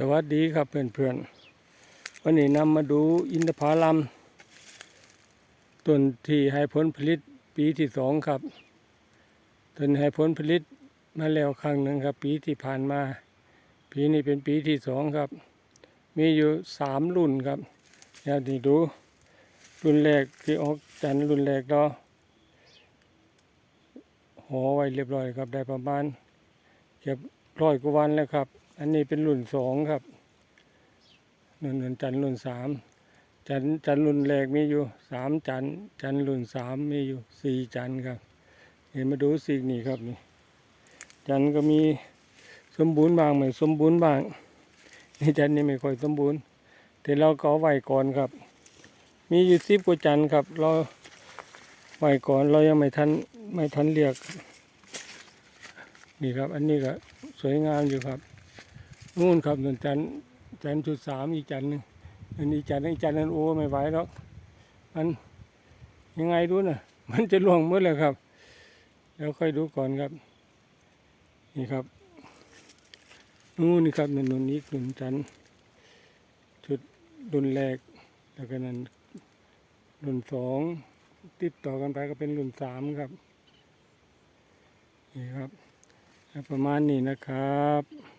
สวัสดีครับเพื่อนๆ วันนี้นำมาดูอินทผลัมต้นที่ให้ผลผลิตปีที่สองครับต้นให้ผลผลิตมาแล้วครั้งหนึ่งครับ ปีที่ผ่านมา ปีนี้เป็นปีที่สองครับ มีอยู่สามรุ่นครับเดี๋ยวดู รุ่นแรกที่ออกจันรุ่นแรกเราห่อไว้เรียบร้อยครับได้ประมาณเกือบร้อยกว่าวันแล้วครับ อันนี้เป็นรุ่นสองครับรุ่นรุ่นจันรุ่นสามจันจันรุ่นแรกมีอยู่สามจันจันรุ่นสามมีอยู่สี่จันครับเห็นมาดูสีนี่ครับนี่ จันก็มีสมบูรณ์บางไม่สมบูรณ์บางนี่จันนี่ไม่ค่อยสมบูรณ์ แต่เราก็เอาไว้ก่อนครับ มีอยู่สิบกว่าจันครับ เราไหวก่อนเรายังไม่ทันไม่ทันเรียก นี่ครับ อันนี้ก็สวยงามอยู่ครับ นู่นครับนนจันจันจุดสามอีจันหนึงอันนี้จันอีจันนั้นโอ้ไม่ไหวแล้วมันยังไงดูนะมันจะล่วงหมดเลยครับ แล้วค่อยดูก่อนครับ นี่ครับนู่นนี่ครับนั่นนู่นนี้นุ่นจันทร์ชุดรุนแรกแล้วก็นั้นรุ่นสองติดต่อกันไปก็เป็นรุ่นสามครับ นี่ครับ ประมาณนี้นะครับ